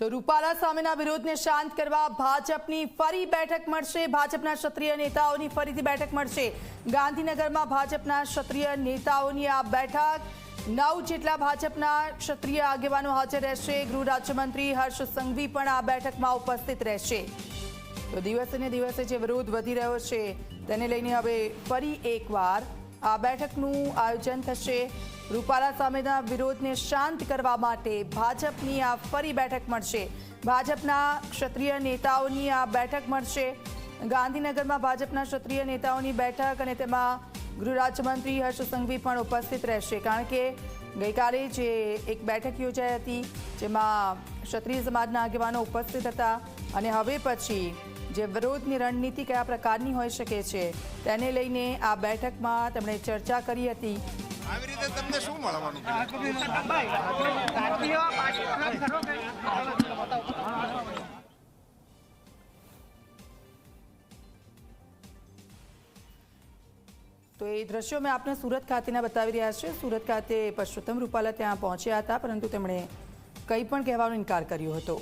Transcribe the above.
તો રૂપાલા સામેના વિરોધને શાંત કરવા ભાજપની ફરી બેઠક મળશે. ભાજપના ક્ષત્રિય નેતાઓની ફરીથી બેઠક મળશે. ગાંધીનગરમાં ભાજપના ક્ષત્રિય નેતાઓની આ બેઠક. નવ જેટલા ભાજપના ક્ષત્રિય આગેવાનો હાજર રહેશે. ગૃહ રાજ્યમંત્રી હર્ષ સંઘવી પણ આ બેઠકમાં ઉપસ્થિત રહેશે. તો દિવસે ને દિવસે જે વિરોધ વધી રહ્યો છે, તેને લઈને હવે ફરી એકવાર આ બેઠકનું આયોજન થશે. રૂપાલા સામેના વિરોધને શાંત કરવા માટે ભાજપની આ ફરી બેઠક મળશે. ભાજપના ક્ષત્રિય નેતાઓની આ બેઠક મળશે. ગાંધીનગરમાં ભાજપના ક્ષત્રિય નેતાઓની બેઠક અને તેમાં ગૃહરાજ્યમંત્રી હર્ષ સંઘવી પણ ઉપસ્થિત રહેશે. કારણ કે ગઈકાલે જે એક બેઠક યોજાઈ હતી, જેમાં ક્ષત્રિય સમાજના આગેવાનો ઉપસ્થિત હતા અને હવે પછી જે વિરોધની રણનીતિ કયા પ્રકારની હોઈ શકે છે, તેને લઈને આ બેઠકમાં તેમણે ચર્ચા કરી હતી. આવી રીતે તમને શું મળવાનું તો એ દ્રશ્યો મેં આપને સુરત ખાતેના બતાવી રહ્યા છે સુરત ખાતે પરસોત્તમ રૂપાલા ત્યાં પહોંચ્યા હતા પરંતુ તેમણે કંઈ પણ કહેવાનો ઇનકાર કર્યો હતો.